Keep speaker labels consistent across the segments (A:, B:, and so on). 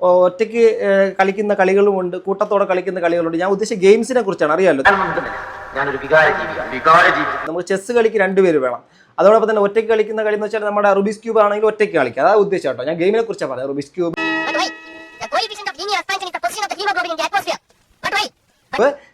A: ഒറ്റയ്ക്ക് കളിക്കുന്ന കളികളുമുണ്ട് കൂട്ടത്തോടെ കളിക്കുന്ന കളികളുണ്ട്. ഞാൻ ഉദ്ദേശിച്ച ഗെയിംസിനെ കുറിച്ചാണ്. അറിയാമല്ലോ നമുക്ക് ചെസ് കളിക്ക് രണ്ടുപേര് വേണം. അതോടൊപ്പം തന്നെ ഒറ്റയ്ക്ക് കളിക്കുന്ന കളി എന്ന് വെച്ചാൽ നമ്മുടെ റുബിസ് ക്യൂബ് ആണെങ്കിൽ ഒറ്റയ്ക്ക് കളിക്കുക അതാ ഉദ്ദേശം കേട്ടോ. ഞാൻ ഗെയിമിനെ കുറിച്ചാണ് പറഞ്ഞത് Rubik's cube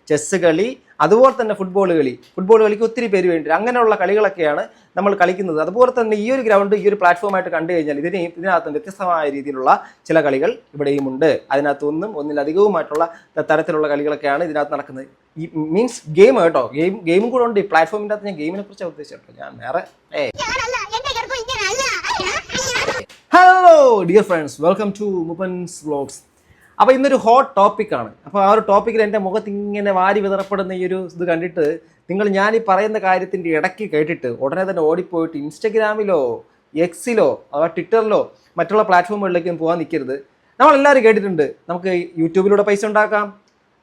B: But wait, the coefficient of linear expansion is the position of the hemoglobin in the atmosphere. But wait,
A: chess കളി അതുപോലെ തന്നെ ഫുട്ബോൾ കളി. ഫുട്ബോൾ കളിക്ക് ഒത്തിരി പേര് വേണ്ടി. അങ്ങനെയുള്ള കളികളൊക്കെയാണ് നമ്മൾ കളിക്കുന്നത്. അതുപോലെ തന്നെ ഈ ഒരു ഗ്രൗണ്ട് ഈ ഒരു പ്ലാറ്റ്ഫോമായിട്ട് കണ്ടു കഴിഞ്ഞാൽ ഇതിന് ഇതിനകത്ത് വ്യത്യസ്തമായ രീതിയിലുള്ള ചില കളികൾ ഇവിടെയും ഉണ്ട്. അതിനകത്തൊന്നും ഒന്നിലധികവുമായിട്ടുള്ള തരത്തിലുള്ള കളികളൊക്കെയാണ് ഇതിനകത്ത് നടക്കുന്നത്. ഈ മീൻസ് ഗെയിം കേട്ടോ. ഗെയിം ഗെയിമും കൂടെ ഉണ്ട്. ഈ പ്ലാറ്റ്ഫോമിന്റെ അകത്ത് ഞാൻ ഗെയിമിനെ കുറിച്ച് ഉദ്ദേശിച്ചു ഞാൻ വേറെ hello dear friends welcome to Muppan's vlogs അപ്പോൾ ഇന്നൊരു ഹോട്ട് ടോപ്പിക്കാണ് അപ്പോൾ ആ ഒരു ടോപ്പിക്കിൽ എന്റെ മുഖത്ത് ഇങ്ങനെ വാരി വിതറപ്പെടുന്ന ഈ ഒരു ഇത് കണ്ടിട്ട് നിങ്ങൾ ഞാൻ ഈ പറയുന്ന കാര്യത്തിന്റെ ഇടയ്ക്ക് കേട്ടിട്ട് ഉടനെ തന്നെ ഓടിപ്പോയിട്ട് ഇൻസ്റ്റഗ്രാമിലോ എക്സിലോ അഥവാ ട്വിറ്ററിലോ മറ്റുള്ള പ്ലാറ്റ്ഫോമുകളിലേക്കും പോകാൻ നിൽക്കരുത്. നമ്മളെല്ലാവരും കേട്ടിട്ടുണ്ട്. നമുക്ക് യൂട്യൂബിലൂടെ പൈസ ഉണ്ടാക്കാം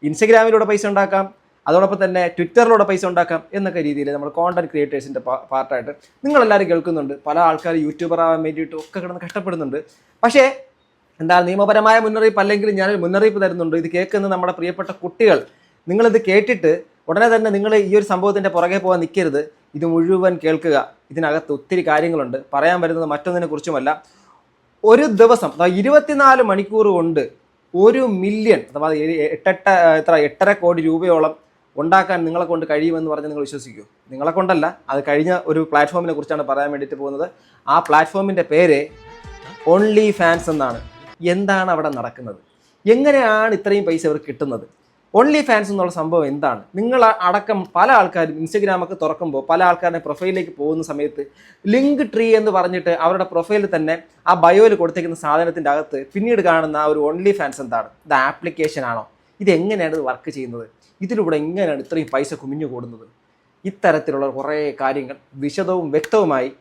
A: ഇൻസ്റ്റഗ്രാമിലൂടെ പൈസ ഉണ്ടാക്കാം അതോടൊപ്പം തന്നെ ട്വിറ്ററിലൂടെ പൈസ ഉണ്ടാക്കാം എന്നൊക്കെ രീതിയിൽ നമ്മൾ കോണ്ടന്റ് ക്രിയേറ്റേഴ്സിന്റെ പാർട്ടായിട്ട് നിങ്ങളെല്ലാവരും കേൾക്കുന്നുണ്ട്. പല ആൾക്കാർ യൂട്യൂബർ ആവാൻ വേണ്ടിയിട്ട് ഒക്കെ കിടന്ന് കഷ്ടപ്പെടുന്നുണ്ട്. പക്ഷേ എന്താ നിയമപരമായ മുന്നറിയിപ്പ് അല്ലെങ്കിൽ ഞാനൊരു മുന്നറിയിപ്പ് തരുന്നുണ്ട്. ഇത് കേൾക്കുന്ന നമ്മുടെ പ്രിയപ്പെട്ട കുട്ടികൾ. നിങ്ങളിത് കേട്ടിട്ട് ഉടനെ തന്നെ നിങ്ങൾ ഈ ഒരു സംഭവത്തിന്റെ പുറകെ പോകാൻ നിൽക്കരുത്. ഇത് മുഴുവൻ കേൾക്കുക. ഇതിനകത്ത് ഒത്തിരി കാര്യങ്ങളുണ്ട്. പറയാൻ വരുന്നത് മറ്റൊന്നിനെ കുറിച്ചുമല്ല. ഒരു ദിവസം അഥവാ ഇരുപത്തിനാല് മണിക്കൂർ കൊണ്ട് ഒരു മില്യൺ അഥവാ എട്ടെട്ട എത്ര എട്ടര കോടി രൂപയോളം ഉണ്ടാക്കാൻ നിങ്ങളെ കൊണ്ട് കഴിയുമെന്ന് പറഞ്ഞ് നിങ്ങൾ വിശ്വസിക്കൂ. നിങ്ങളെ കൊണ്ടല്ല അത് കഴിഞ്ഞ ഒരു പ്ലാറ്റ്ഫോമിനെ കുറിച്ചാണ് പറയാൻ വേണ്ടിയിട്ട് പോകുന്നത്. ആ പ്ലാറ്റ്ഫോമിന്റെ പേര് ഓൺലി ഫാൻസ് എന്നാണ്. എന്താണ് അവിടെ നടക്കുന്നത്? എങ്ങനെയാണ് ഇത്രയും പൈസ ഇവർക്ക് കിട്ടുന്നത്? ഓൺലി ഫാൻസ് എന്നുള്ള സംഭവം എന്താണ്? നിങ്ങൾ അടക്കം പല ആൾക്കാരും ഇൻസ്റ്റഗ്രാമൊക്കെ തുറക്കുമ്പോൾ പല ആൾക്കാരുടെ പ്രൊഫൈലിലേക്ക് പോകുന്ന സമയത്ത് ലിങ്ക് ട്രീ എന്ന് പറഞ്ഞിട്ട് അവരുടെ പ്രൊഫൈലിൽ തന്നെ ആ ബയോയിൽ കൊടുത്തേക്കുന്ന സാധനത്തിന്റെ അകത്ത് പിന്നീട് കാണുന്ന ആ ഒരു ഓൺലി ഫാൻസ് എന്താണ്? ഇത് ആപ്ലിക്കേഷൻ ആണോ? ഇതെങ്ങനെയാണ് ഇത് വർക്ക് ചെയ്യുന്നത്? ഇതിലൂടെ എങ്ങനെയാണ് ഇത്രയും പൈസ കുമിഞ്ഞു കൂടുന്നത്? ഇത്തരത്തിലുള്ള കുറേ കാര്യങ്ങൾ വിശദവും വ്യക്തവുമായി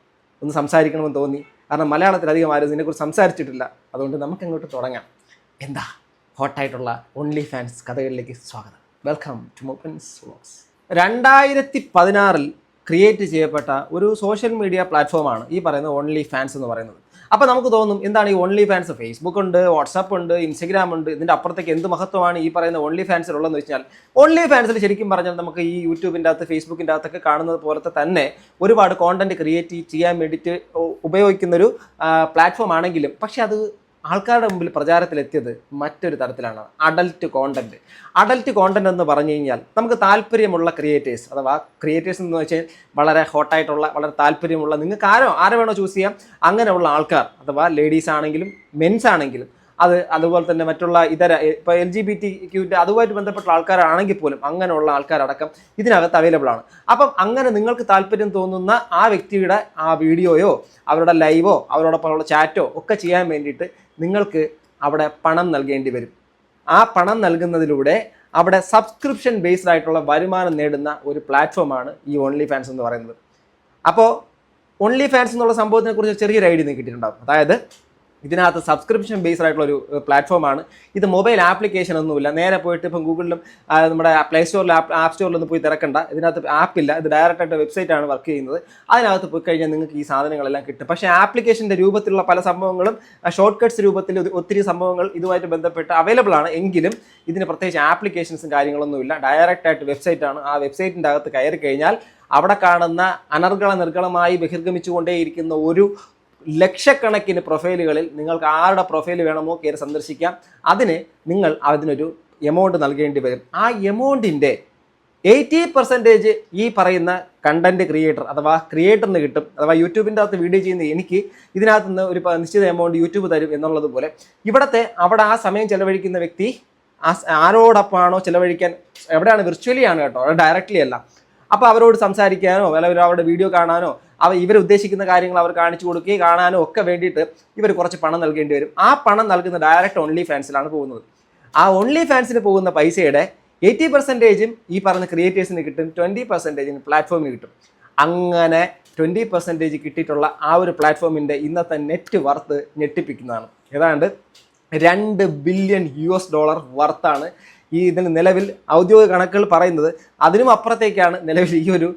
A: ഒന്ന് സംസാരിക്കണമെന്ന് തോന്നി. കാരണം മലയാളത്തിൽ അധികം ആരും ഇതിനെക്കുറിച്ച് സംസാരിച്ചിട്ടില്ല. അതുകൊണ്ട് നമുക്ക് അങ്ങോട്ട് തുടങ്ങാം. എന്താ? ഹോട്ടായിട്ടുള്ള ഓൺലി ഫാൻസ് കഥകളിലേക്ക് സ്വാഗതം. വെൽക്കം ടു മോപ്പൻസ് വ്ളോഗ്സ് രണ്ടായിരത്തി പതിനാറിൽ ക്രിയേറ്റ് ചെയ്യപ്പെട്ട ഒരു സോഷ്യൽ മീഡിയ പ്ലാറ്റ്ഫോമാണ് ഈ പറയുന്ന ഓൺലി ഫാൻസ് എന്ന് പറയുന്നത്. അപ്പോൾ നമുക്ക് തോന്നും എന്താണ് ഈ ഓൺലി ഫാൻസ് ഫേസ്ബുക്ക് ഉണ്ട് വാട്സാപ്പ് ഉണ്ട് ഇൻസ്റ്റഗ്രാം ഉണ്ട്. ഇതിന്റെ അപ്പുറത്തേക്ക് എന്ത് മഹത്വമാണ് ഈ പറയുന്ന ഓൺലി ഫാൻസിലുള്ളതെന്ന് വെച്ചാൽ ഓൺലി ഫാൻസിൽ ശരിക്കും പറഞ്ഞാൽ നമുക്ക് ഈ യൂട്യൂബിന്റെ അകത്ത് ഫേസ്ബുക്കിന്റെ അകത്തൊക്കെ കാണുന്നത് പോലത്തെ തന്നെ ഒരുപാട് കോണ്ടന്റ് ക്രിയേറ്റ് ചെയ്യാൻ വേണ്ടിയിട്ട് ഉപയോഗിക്കുന്നൊരു പ്ലാറ്റ്ഫോം ആണെങ്കിലും പക്ഷേ അത് ആൾക്കാരുടെ മുമ്പിൽ പ്രചാരത്തിലെത്തിയത് മറ്റൊരു തരത്തിലാണ് അഡൽറ്റ് കോണ്ടന്റ് അഡൽറ്റ് കോണ്ടന്റ് എന്ന് പറഞ്ഞു കഴിഞ്ഞാൽ നമുക്ക് താല്പര്യമുള്ള ക്രിയേറ്റേഴ്സ് അഥവാ ക്രിയേറ്റേഴ്സ് എന്ന് വെച്ചാൽ വളരെ ഹോട്ടായിട്ടുള്ള വളരെ താല്പര്യമുള്ള നിങ്ങൾക്ക് ആരോ ആരെ വേണോ ചൂസ് ചെയ്യാം. അങ്ങനെയുള്ള ആൾക്കാർ അഥവാ ലേഡീസ് ആണെങ്കിലും മെൻസ് ആണെങ്കിലും അത് അതുപോലെ തന്നെ മറ്റുള്ള ഇതര ഇപ്പോൾ എൽ ജി ബി ടി ക്യൂന്റെ അതുമായിട്ട് ബന്ധപ്പെട്ട ആൾക്കാരാണെങ്കിൽ പോലും അങ്ങനെയുള്ള ആൾക്കാരടക്കം ഇതിനകത്ത് അവൈലബിൾ ആണ്. അപ്പം അങ്ങനെ നിങ്ങൾക്ക് താല്പര്യം തോന്നുന്ന ആ വ്യക്തിയുടെ ആ വീഡിയോയോ അവരുടെ ലൈവോ അവരോടൊപ്പമുള്ള ചാറ്റോ ഒക്കെ ചെയ്യാൻ വേണ്ടിയിട്ട് നിങ്ങൾക്ക് അവിടെ പണം നൽകേണ്ടി വരും. ആ പണം നൽകുന്നതിലൂടെ അവിടെ സബ്സ്ക്രിപ്ഷൻ ബേസ്ഡ് ആയിട്ടുള്ള വരുമാനം നേടുന്ന ഒരു പ്ലാറ്റ്ഫോമാണ് ഈ ഓൺലി ഫാൻസ് എന്ന് പറയുന്നത്. അപ്പോൾ ഓൺലി ഫാൻസ് എന്നുള്ള സംഭവത്തിനെ കുറിച്ച് ചെറിയൊരു ഐഡിയ നിങ്ങൾക്ക് കിട്ടിയിട്ടുണ്ടാകും അതായത് ഇതിനകത്ത് സബ്സ്ക്രിപ്ഷൻ ബേസ്ഡ് ആയിട്ടുള്ള ഒരു പ്ലാറ്റ്ഫോമാണ് ഇത് മൊബൈൽ ആപ്ലിക്കേഷൻ ഒന്നുമില്ല നേരെ പോയിട്ട് ഇപ്പം ഗൂഗിളിലും നമ്മുടെ പ്ലേ സ്റ്റോറിലും ആപ്പ് ആപ്പ് സ്റ്റോറിലൊന്നും പോയി തിരക്കണ്ട. ഇതിനകത്ത് ആപ്പില്ല ഇത് ഡയറക്റ്റ് ആയിട്ട് വെബ്സൈറ്റ് ആണ് വർക്ക് ചെയ്യുന്നത്. അതിനകത്ത് പോയി കഴിഞ്ഞാൽ നിങ്ങൾക്ക് ഈ സാധനങ്ങളെല്ലാം കിട്ടും. പക്ഷേ ആപ്ലിക്കേഷന്റെ രൂപത്തിലുള്ള പല സംഭവങ്ങളും ഷോർട്ട് കട്ട്സ് രൂപത്തിൽ ഒത്തിരി സംഭവങ്ങൾ ഇതുമായിട്ട് ബന്ധപ്പെട്ട് അവൈലബിൾ ആണ്. എങ്കിലും ഇതിന് പ്രത്യേകിച്ച് ആപ്ലിക്കേഷൻസും കാര്യങ്ങളൊന്നുമില്ല ഡയറക്റ്റ് ആയിട്ട് വെബ്സൈറ്റ് ആണ്. ആ വെബ്സൈറ്റിന്റെ അകത്ത് കയറി കഴിഞ്ഞാൽ അവിടെ കാണുന്ന അനർഗള നിർഗളമായി ബഹിർഗമിച്ചുകൊണ്ടേയിരിക്കുന്ന ഒരു ലക്ഷക്കണക്കിന് പ്രൊഫൈലുകളിൽ നിങ്ങൾക്ക് ആരുടെ പ്രൊഫൈൽ വേണമോ കയറി സന്ദർശിക്കാം. അതിന് നിങ്ങൾ അതിനൊരു എമൗണ്ട് നൽകേണ്ടി വരും. ആ എമൗണ്ടിന്റെ എയ്റ്റി പെർസെന്റേജ് ഈ പറയുന്ന കണ്ടന്റ് ക്രിയേറ്റർ അഥവാ ക്രിയേറ്ററിന് കിട്ടും. അഥവാ യൂട്യൂബിന്റെ അകത്ത് വീഡിയോ ചെയ്യുന്ന എനിക്ക് ഇതിനകത്ത് നിന്ന് ഒരു നിശ്ചിത എമൗണ്ട് യൂട്യൂബ് തരും എന്നുള്ളത് പോലെ ഇവിടത്തെ അവിടെ ആ സമയം ചെലവഴിക്കുന്ന വ്യക്തി ആരോടൊപ്പമാണോ ചെലവഴിക്കാൻ? എവിടെയാണ്? വിർച്വലി ആണ് കേട്ടോ. ഡയറക്റ്റ്ലി അല്ല. അപ്പോൾ അവരോട് സംസാരിക്കാനോ അല്ലെങ്കിൽ അവരുടെ വീഡിയോ കാണാനോ അവ ഇവർ ഉദ്ദേശിക്കുന്ന കാര്യങ്ങൾ അവർ കാണിച്ചു കൊടുക്കുകയും കാണാനോ ഒക്കെ വേണ്ടിയിട്ട് ഇവർ കുറച്ച് പണം നൽകേണ്ടി വരും. ആ പണം നൽകുന്ന ഡയറക്റ്റ് ഓൺലി ഫാൻസിലാണ് പോകുന്നത്. ആ ഓൺലി ഫാൻസിന് പോകുന്ന പൈസയുടെ എയ്റ്റി പെർസെന്റേജും ഈ പറഞ്ഞ ക്രിയേറ്റേഴ്സിന് കിട്ടും ട്വന്റി പെർസെന്റേജിന് പ്ലാറ്റ്ഫോമിന് കിട്ടും. അങ്ങനെ ട്വന്റി പെർസെന്റേജ് കിട്ടിയിട്ടുള്ള ആ ഒരു പ്ലാറ്റ്ഫോമിന്റെ ഇന്നത്തെ നെറ്റ് വർത്ത് ഞെട്ടിപ്പിക്കുന്നതാണ്. ഏതാണ്ട് രണ്ട് ബില്യൺ യു എസ് ഡോളർ വർത്താണ് ഈ ഇതിന് നിലവിൽ ഔദ്യോഗിക കണക്കുകൾ പറയുന്നത് അതിനും അപ്പുറത്തേക്കാണ് നിലവിൽ ഈ ഒരു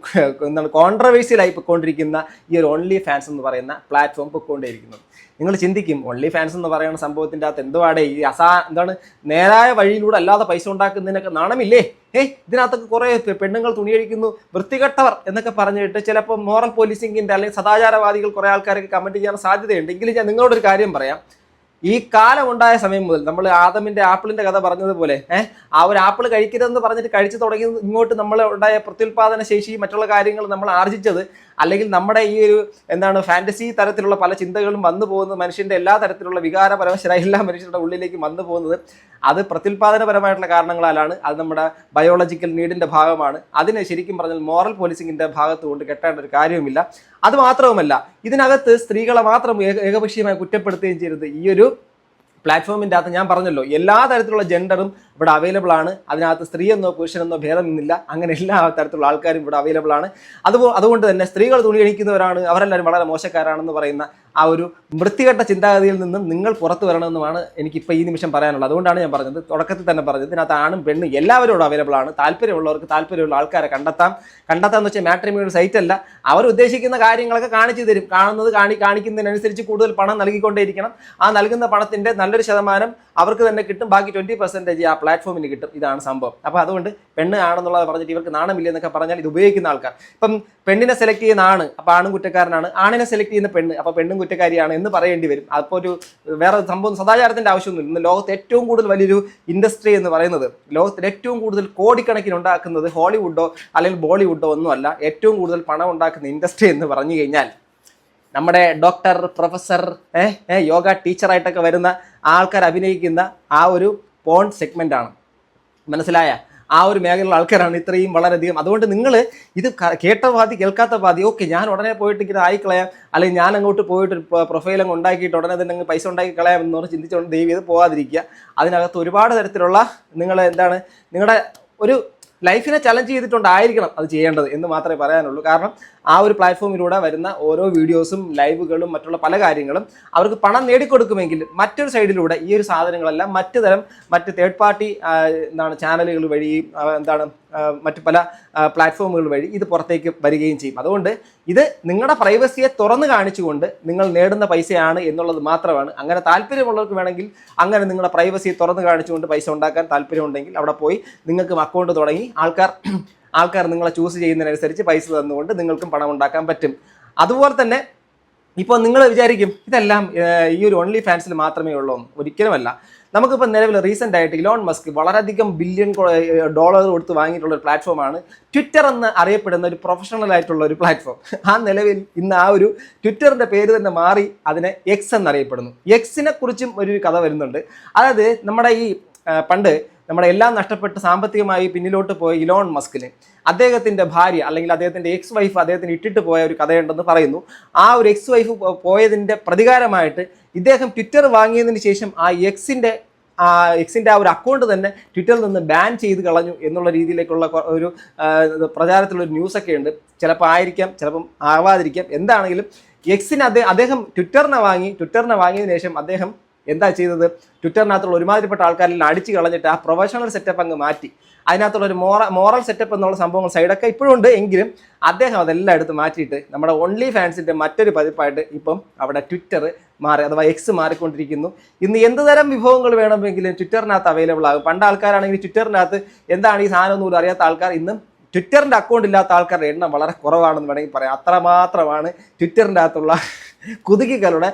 A: എന്താണ് കോൺട്രവേഴ്സിയലായി പൊയ്ക്കൊണ്ടിരിക്കുന്ന ഈ ഒരു ഓൺലി ഫാൻസ് എന്ന് പറയുന്ന പ്ലാറ്റ്ഫോം പൊയ്ക്കൊണ്ടിരിക്കുന്നത്. നിങ്ങൾ ചിന്തിക്കും ഓൺലി ഫാൻസ് എന്ന് പറയുന്ന സംഭവത്തിന്റെ അകത്ത് എന്തുവാടേ ഈ അസാ എന്താണ് നേരായ വഴിയിലൂടെ അല്ലാതെ പൈസ ഉണ്ടാക്കുന്നതിനൊക്കെ നാണമില്ലേ? ഏയ് ഇതിനകത്തൊക്കെ കുറേ പെണ്ണുങ്ങൾ തുണിയഴിക്കുന്നു വൃത്തികെട്ടവർ എന്നൊക്കെ പറഞ്ഞിട്ട് ചിലപ്പോൾ മോറൽ പോലീസിങ്ങിന്റെ അല്ലെങ്കിൽ സദാചാരവാദികൾ കുറേ ആൾക്കാരൊക്കെ കമന്റ് ചെയ്യാൻ സാധ്യതയുണ്ട്. എങ്കിലും ഞാൻ നിങ്ങളോടൊരു കാര്യം പറയാം. ഈ കാലം ഉണ്ടായ സമയം മുതൽ നമ്മൾ ആദമിന്റെ ആപ്പിളിന്റെ കഥ പറഞ്ഞതുപോലെ ഏഹ് ആ ഒരു ആപ്പിൾ കഴിക്കരുതെന്ന് പറഞ്ഞിട്ട് കഴിച്ചു തുടങ്ങി ഇങ്ങോട്ട് നമ്മൾ ഉണ്ടായ പ്രത്യുൽപാദന ശേഷി മറ്റുള്ള കാര്യങ്ങൾ നമ്മൾ ആർജിച്ചത് അല്ലെങ്കിൽ നമ്മുടെ ഈ ഒരു എന്താണ് ഫാന്റസി തരത്തിലുള്ള പല ചിന്തകളും വന്നു പോകുന്നത് മനുഷ്യന്റെ എല്ലാ തരത്തിലുള്ള വികാരപരവശരായ എല്ലാ മനുഷ്യരുടെ ഉള്ളിലേക്ക് വന്നു പോകുന്നത് അത് പ്രത്യുൽപാദനപരമായിട്ടുള്ള കാരണങ്ങളാലാണ് അത് നമ്മുടെ ബയോളജിക്കൽ നീഡിന്റെ ഭാഗമാണ്. അതിന് ശരിക്കും പറഞ്ഞാൽ മോറൽ പോലീസിങ്ങിന്റെ ഭാഗത്ത് കൊണ്ട് കെട്ടേണ്ട ഒരു കാര്യവുമില്ല. അത് മാത്രവുമല്ല ഇതിനകത്ത് സ്ത്രീകളെ മാത്രം ഏകപക്ഷീയമായി കുറ്റപ്പെടുത്തുകയും ചെയ്യരുത്. ഈ ഒരു പ്ലാറ്റ്ഫോമിന്റെ അകത്ത് ഞാൻ പറഞ്ഞല്ലോ എല്ലാ തരത്തിലുള്ള ജെൻഡറും ഇവിടെ അവൈലബിൾ ആണ്. അതിനകത്ത് സ്ത്രീ എന്നോ പുരുഷൻ എന്നോ ഭേദമെന്നില്ല അങ്ങനെ എല്ലാ തരത്തിലുള്ള ആൾക്കാരും ഇവിടെ അവൈലബിൾ ആണ്. അതുപോലെ അതുകൊണ്ട് തന്നെ സ്ത്രീകൾ തുണി എണിക്കുന്നവരാണ് അവരെല്ലാവരും വളരെ മോശക്കാരാണെന്ന് പറയുന്ന ആ ഒരു വൃത്തികെട്ട ചിന്താഗതിയിൽ നിന്നും നിങ്ങൾ പുറത്തു വരണമെന്നുമാണ് എനിക്കിപ്പോൾ ഈ നിമിഷം പറയാനുള്ളത്. അതുകൊണ്ടാണ് ഞാൻ പറഞ്ഞത്. തുടക്കത്തിൽ തന്നെ പറഞ്ഞത്. ഇതിനകത്ത് ആണും പെണ്ണും എല്ലാവരോടും അവൈലബിൾ ആണ്. താല്പര്യമുള്ളവർക്ക് താല്പര്യമുള്ള ആൾക്കാരെ കണ്ടെത്താം. കണ്ടെത്താമെന്ന് വെച്ചാൽ മാട്രിമിയുടെ സൈറ്റ് അല്ല. അവർ ഉദ്ദേശിക്കുന്ന കാര്യങ്ങളൊക്കെ കാണിച്ചു തരും. കാണുന്നത് കാണി കാണിക്കുന്നതിനനുസരിച്ച് കൂടുതൽ പണം നൽകിക്കൊണ്ടേയിരിക്കണം. ആ നൽകുന്ന പണത്തിന്റെ നല്ലൊരു ശതമാനം അവർക്ക് തന്നെ കിട്ടും. ബാക്കി ട്വന്റി പെർസെന്റേജ് ആ പ്ലാറ്റ്ഫോമിന് കിട്ടും. ഇതാണ് സംഭവം. അപ്പോൾ അതുകൊണ്ട് പെണ്ണ് ആണെന്നുള്ളത് പറഞ്ഞിട്ട് ഇവർക്ക് നാണമില്ല എന്നൊക്കെ പറഞ്ഞാൽ ഇത് ഉപയോഗിക്കുന്ന ആൾക്കാർ. ഇപ്പം പെണ്ണിനെ സെലക്ട് ചെയ്യുന്ന ആണ്. അപ്പോൾ ആണും കുറ്റക്കാരനാണ്. ആണിനെ സെലക്ട് ചെയ്യുന്ന പെണ്ണ്. അപ്പോൾ പെണ്ണും കുറ്റക്കാരിയാണ് എന്ന് പറയേണ്ടി വരും. അപ്പോൾ ഒരു വേറെ സംഭവം സദാചാരത്തിന്റെ ആവശ്യമൊന്നുമില്ല. ഇന്ന് ലോകത്ത് ഏറ്റവും കൂടുതൽ വലിയൊരു ഇൻഡസ്ട്രി എന്ന് പറയുന്നത് ലോകത്തിൽ ഏറ്റവും കൂടുതൽ കോടിക്കണക്കിന് ഉണ്ടാക്കുന്നത് ഹോളിവുഡോ അല്ലെങ്കിൽ ബോളിവുഡോ ഒന്നുമല്ല ഏറ്റവും കൂടുതൽ പണം ഉണ്ടാക്കുന്ന ഇൻഡസ്ട്രി എന്ന് പറഞ്ഞു കഴിഞ്ഞാൽ നമ്മുടെ ഡോക്ടർ പ്രൊഫസർ യോഗ ടീച്ചറായിട്ടൊക്കെ വരുന്ന ആൾക്കാർ അഭിനയിക്കുന്ന ആ ഒരു പോൺ സെഗ്മെന്റ് ആണ്. മനസ്സിലായ? ആ ഒരു മേഖലയിലുള്ള ആൾക്കാരാണ് ഇത്രയും വളരെയധികം. അതുകൊണ്ട് നിങ്ങൾ ഇത് കേട്ട പാതി കേൾക്കാത്ത പാതി ഓക്കെ ഞാൻ ഉടനെ പോയിട്ട് ഇങ്ങനെ ആയിക്കളയാം. അല്ലെങ്കിൽ ഞാൻ അങ്ങോട്ട് പോയിട്ട് പ്രൊഫൈൽ അങ്ങ് ഉണ്ടാക്കിയിട്ട് ഉടനെ തന്നെ അങ്ങ് പൈസ ഉണ്ടാക്കി കളയാം എന്ന് പറഞ്ഞ് ചിന്തിച്ചുകൊണ്ട് ദൈവം ഇത് പോകാതിരിക്കുക അതിനകത്ത് ഒരുപാട് തരത്തിലുള്ള നിങ്ങൾ എന്താണ് നിങ്ങളുടെ ഒരു ലൈഫിനെ ചലഞ്ച് ചെയ്തിട്ടുണ്ടായിരിക്കണം അത് ചെയ്യേണ്ടത് എന്ന് മാത്രമേ പറയാനുള്ളൂ. കാരണം ആ ഒരു പ്ലാറ്റ്ഫോമിലൂടെ വരുന്ന ഓരോ വീഡിയോസും ലൈവുകളും മറ്റുള്ള പല കാര്യങ്ങളും അവർക്ക് പണം നേടിക്കൊടുക്കുമെങ്കിൽ മറ്റൊരു സൈഡിലൂടെ ഈ ഒരു സാധനങ്ങളെല്ലാം മറ്റു തരം മറ്റ് തേർഡ് പാർട്ടി എന്താണ് ചാനലുകൾ വഴി എന്താണ് മറ്റു പല പ്ലാറ്റ്ഫോമുകൾ വഴി ഇത് പുറത്തേക്ക് വരികയും ചെയ്യും. അതുകൊണ്ട് ഇത് നിങ്ങളുടെ പ്രൈവസിയെ തുറന്നു കാണിച്ചുകൊണ്ട് നിങ്ങൾ നേടുന്ന പൈസയാണ് എന്നുള്ളത് മാത്രമാണ്. അങ്ങനെ താല്പര്യമുള്ളവർക്ക് വേണമെങ്കിൽ അങ്ങനെ നിങ്ങളുടെ പ്രൈവസിയെ തുറന്നു കാണിച്ചുകൊണ്ട് പൈസ ഉണ്ടാക്കാൻ താല്പര്യമുണ്ടെങ്കിൽ അവിടെ പോയി നിങ്ങൾക്കും അക്കൗണ്ട് തുടങ്ങി. ആൾക്കാർ ആൾക്കാർ നിങ്ങളെ ചൂസ് ചെയ്യുന്നതിനനുസരിച്ച് പൈസ തന്നുകൊണ്ട് നിങ്ങൾക്കും പണം ഉണ്ടാക്കാൻ പറ്റും. അതുപോലെ തന്നെ ഇപ്പോൾ നിങ്ങൾ വിചാരിക്കും ഇതെല്ലാം ഈ ഒരു ഓൺലി ഫാൻസിൽ മാത്രമേ ഉള്ളൂ. ഒരിക്കലുമല്ല. നമുക്കിപ്പോൾ നിലവിൽ റീസെന്റ് ആയിട്ട് ഇലോൺ മസ്ക് വളരെയധികം ബില്യൺ ഡോളർ കൊടുത്ത് വാങ്ങിയിട്ടുള്ള ഒരു പ്ലാറ്റ്ഫോമാണ് ട്വിറ്റർ എന്ന് അറിയപ്പെടുന്ന ഒരു പ്രൊഫഷണൽ ആയിട്ടുള്ള ഒരു പ്ലാറ്റ്ഫോം ആ നിലവിൽ ഇന്ന് ആ ഒരു ട്വിറ്ററിന്റെ പേര് തന്നെ മാറി അതിനെ എക്സ് എന്നറിയപ്പെടുന്നു. എക്സിനെ കുറിച്ചും ഒരു കഥ വരുന്നുണ്ട്. അതായത് നമ്മുടെ ഈ പണ്ട് നമ്മുടെ എല്ലാം നഷ്ടപ്പെട്ട് സാമ്പത്തികമായി പിന്നിലോട്ട് പോയ ഇലോൺ മസ്കിന് അദ്ദേഹത്തിന്റെ ഭാര്യ അല്ലെങ്കിൽ അദ്ദേഹത്തിന്റെ എക്സ് വൈഫ് അദ്ദേഹത്തിന് ഇട്ടിട്ട് പോയ ഒരു കഥയുണ്ടെന്ന് പറയുന്നു. ആ ഒരു എക്സ് വൈഫ് പോയതിന്റെ പ്രതികാരമായിട്ട് ഇദ്ദേഹം ട്വിറ്റർ വാങ്ങിയതിന് ശേഷം ആ എക്സിന്റെ ആ എക്സിന്റെ ആ ഒരു അക്കൗണ്ട് തന്നെ ട്വിറ്ററിൽ നിന്ന് ബാൻ ചെയ്ത് കളഞ്ഞു എന്നുള്ള രീതിയിലേക്കുള്ള ഒരു പ്രചാരത്തിലുള്ള ഒരു ന്യൂസൊക്കെ ഉണ്ട്. ചിലപ്പോൾ ആയിരിക്കാം ചിലപ്പം ആവാതിരിക്കാം. എന്താണെങ്കിലും എക്സിന് അദ്ദേഹം ട്വിറ്ററിനെ വാങ്ങി ട്വിറ്ററിനെ വാങ്ങിയതിനു ശേഷം അദ്ദേഹം എന്താ ചെയ്തത്? ട്വിറ്ററിനകത്തുള്ള ഒരുമാതിരിപ്പെട്ട ആൾക്കാരെല്ലാം അടിച്ചു കളഞ്ഞിട്ട് ആ പ്രൊഫഷണൽ സെറ്റപ്പ് അങ്ങ് മാറ്റി. അതിനകത്തുള്ള ഒരു മോറ മോറൽ സെറ്റപ്പ് എന്നുള്ള സംഭവങ്ങൾ സൈഡൊക്കെ ഇപ്പോഴും ഉണ്ട്. എങ്കിലും അദ്ദേഹം അതെല്ലാം എടുത്ത് മാറ്റിയിട്ട് നമ്മുടെ ഓൺലി ഫാൻസിന്റെ മറ്റൊരു പതിപ്പായിട്ട് ഇപ്പം അവിടെ ട്വിറ്റർ മാറി അഥവാ എക്സ് മാറിക്കൊണ്ടിരിക്കുന്നു. ഇന്ന് എന്ത് തരം വിഭവങ്ങൾ വേണമെങ്കിലും ട്വിറ്ററിനകത്ത് അവൈലബിൾ ആകും? പണ്ട് ആൾക്കാരാണെങ്കിൽ ട്വിറ്ററിനകത്ത് എന്താണ് ഈ സാധനം ഒന്നും അറിയാത്ത ആൾക്കാർ ഇന്നും ട്വിറ്ററിന്റെ അക്കൗണ്ട് ഇല്ലാത്ത ആൾക്കാരുടെ എണ്ണം വളരെ കുറവാണെന്ന് വേണമെങ്കിൽ പറയാം. അത്രമാത്രമാണ് ട്വിറ്ററിന്റെ അകത്തുള്ള കുതുകികളുടെ